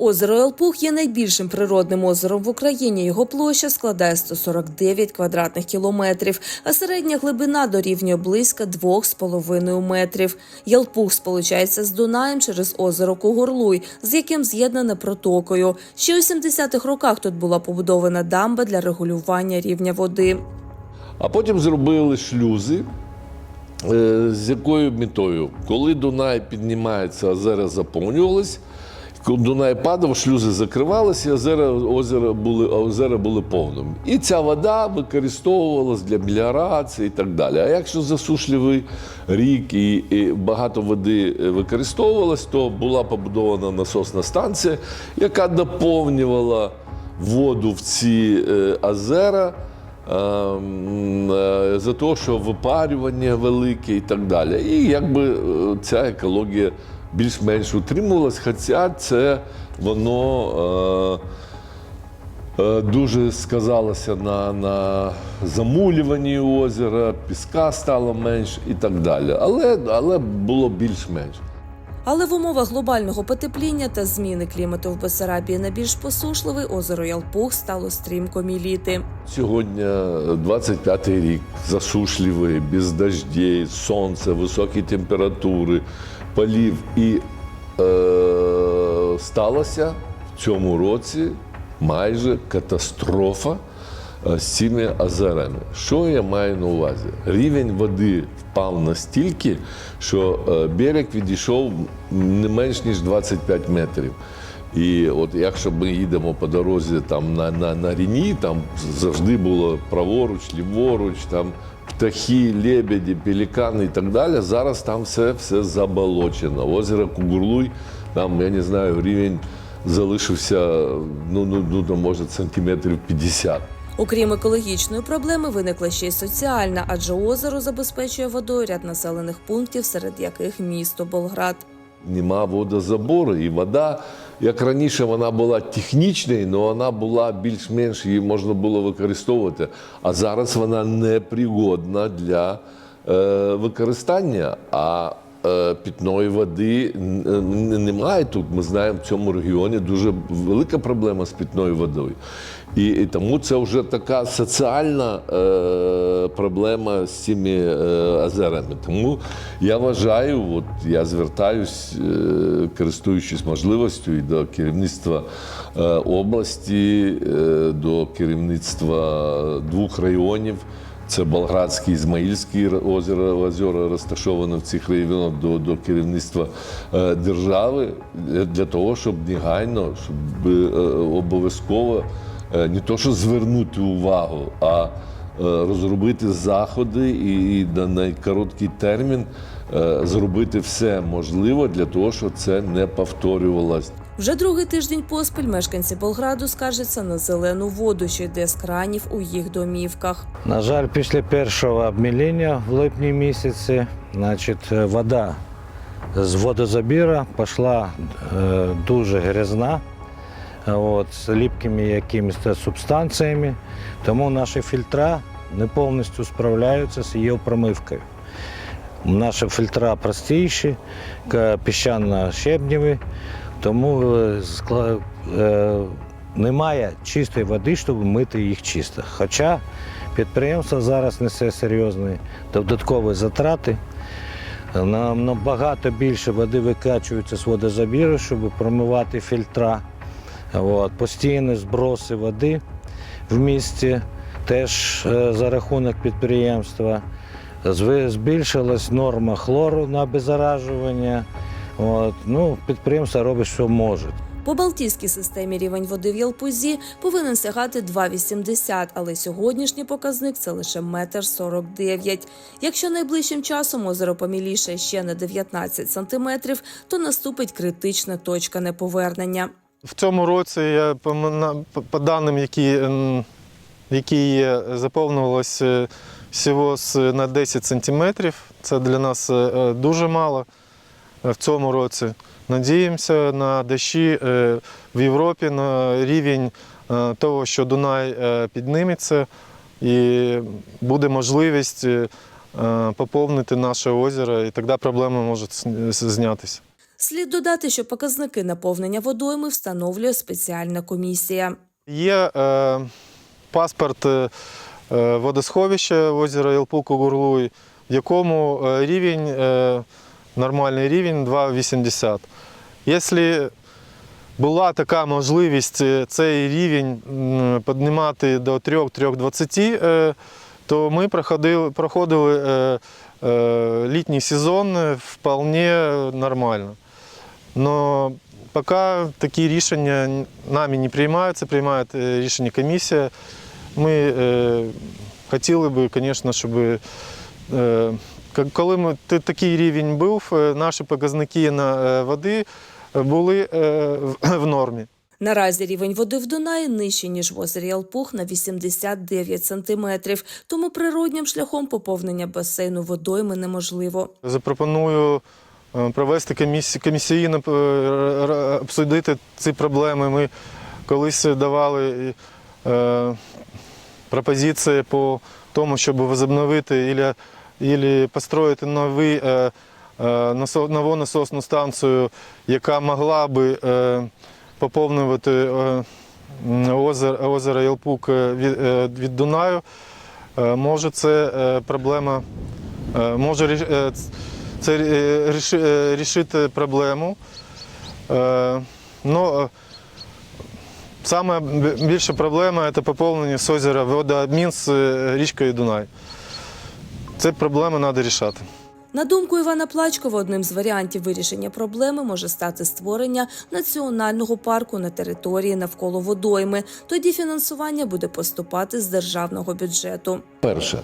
Озеро Елпух є найбільшим природним озером в Україні. Його площа складає 149 квадратних кілометрів, а середня глибина дорівнює близько 2,5 метрів. Ялпух сполучається з Дунаєм через озеро Кугурлуй, з яким з'єднане протокою. Ще у 70-х роках тут була побудована дамба для регулювання рівня води. А потім зробили шлюзи. е, З якою метою? Коли Дунай піднімається, озера заповнювались. Коли Дунай падав, шлюзи закривалися, озера, озера, були, озера були повними. І ця вода використовувалась для меліорації і так далі. А якщо засушливий рік і, і багато води е, використовувалось, то була побудована насосна станція, яка доповнювала воду в ці е, озера. Ем, е, за те, що випарювання велике і так далі. І якби ця екологія більш-менш утримувалось, хоча це воно е, е, дуже сказалося на, на замулюванні озера, піска стало менш і так далі. Але, але було більш-менш. Але в умовах глобального потепління та зміни клімату в Бессарабії на більш посушливий озеро Ялпух стало стрімко міліти. Сьогодні 25-й рік, засушливий, без дождей, сонце, високі температури, полів. І е, сталося в цьому році майже катастрофа е, з цими озерами. Що я маю на увазі? Рівень води впав настільки, що е, берег відійшов не менш ніж 25 метрів. І от якщо ми їдемо по дорозі там на, на, на Ріні, там завжди було праворуч, ліворуч, там птахи, лебеді, пелікани і так далі. Зараз там все, все заболочено. Озеро Кугурлуй, там, я не знаю, рівень залишився, ну, ну, ну може, сантиметрів 50. Окрім екологічної проблеми, виникла ще й соціальна, адже озеро забезпечує водою ряд населених пунктів, серед яких місто Болград. Нема водозабору, і вода, як раніше, вона була технічною, але вона була більш-менш її можна було використовувати. А зараз вона непригодна для е, використання. А питної води немає тут. Ми знаємо, в цьому регіоні дуже велика проблема з питною водою. І, і тому це вже така соціальна е, проблема з цими е, озерами. Тому я вважаю, от я звертаюсь, е, користуючись можливістю і до керівництва е, області, е, до керівництва двох районів. Це Болградське Ізмаїльське озеро, озеро розташоване в цих районах до, до керівництва е, держави для, для того, щоб негайно, щоб е, обов'язково е, не то, що звернути увагу, а е, розробити заходи і, на найкороткий термін е, зробити все можливе для того, щоб це не повторювалось. Вже другий тиждень поспіль мешканці Болграду скаржаться на зелену воду, що йде з кранів у їх домівках. На жаль, після першого обміління в липні місяці, значить, е, вода з водозабіру пішла е, дуже грязна, е, от, з ліпкими якимись субстанціями, тому наші фільтра не повністю справляються з її промивкою. Наші фільтра простіші, піщано-щебневі, тому е, скла- е, немає чистої води, щоб мити їх чисто. Хоча підприємство зараз несе серйозні додаткові затрати. Нам набагато більше води викачується з водозабіру, щоб промивати фільтра. От. Постійні зброси води в місті теж е, за рахунок підприємства. Збільшилась норма хлору на обеззаражування. От. Ну, підприємство робить, що може. По Балтійській системі рівень води в Ялпузі повинен сягати 2,80, але сьогоднішній показник це лише метр 49. Якщо найближчим часом озеро поміліше ще на 19 сантиметрів, то наступить критична точка неповернення. В цьому році я по, на- по- по даним, які, які є, заповнювалося всього на 10 сантиметрів. Це для нас е, дуже мало е, в цьому році. Надіємося на дощі е, в Європі, на рівень е, того, що Дунай е, підніметься, і буде можливість поповнити наше озеро, і тоді проблема може знятися. Слід додати, що показники наповнення водойми встановлює спеціальна комісія. Є е, паспорт е, водосховища озера Єлпук-Гурлуй, в якому рівень, е, нормальний рівень 2,80. Якщо була така можливість е, цей рівень піднімати до 3-3,20, е, то ми проходили, проходили е, літній сезон вполне нормально. Но поки такі рішення нами не приймаються, приймає рішення комісія. Ми хотіли б, звісно, щоб коли ми, такий рівень був, е, наші показники на е, води були е, в- в нормі. Наразі рівень води в Дунаї нижчий, ніж в озері Ялпух на 89 сантиметрів, тому природнім шляхом поповнення басейну водойми неможливо. Запропоную провести комісі- комісійно обсудити ці проблеми. Ми колись давали пропозиції по тому, щоб возобновити або построїти новий, е, е, нову насосну станцію, яка могла би е, поповнювати озеро, озеро Єлпук е, від, від Дунаю. Може, це проблема може це ріши- рішити проблему. Е, Ну, саме більша проблема це поповнення з озера водообмін з річкою Дунай. Це проблеми треба рішати. На думку Івана Плачкова, одним з варіантів вирішення проблеми може стати створення національного парку на території навколо водойми. Тоді фінансування буде поступати з державного бюджету. Перше,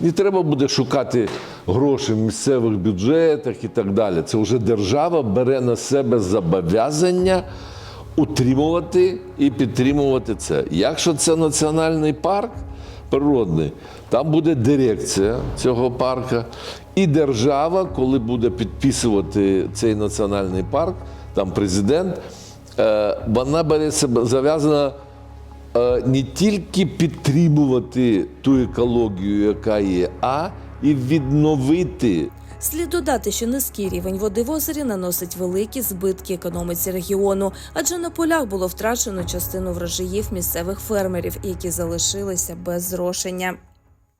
не треба буде шукати гроші в місцевих бюджетах і так далі. Це вже держава бере на себе зобов'язання утримувати і підтримувати це. Якщо це національний парк природний, там буде дирекція цього парка, і держава, коли буде підписувати цей національний парк, там президент, е, вона бере себе зав'язана е, не тільки підтримувати ту екологію, яка є, а і відновити Слід додати, що низький рівень води в озері наносить великі збитки економіці регіону, адже на полях було втрачено частину врожаїв місцевих фермерів, які залишилися без зрошення.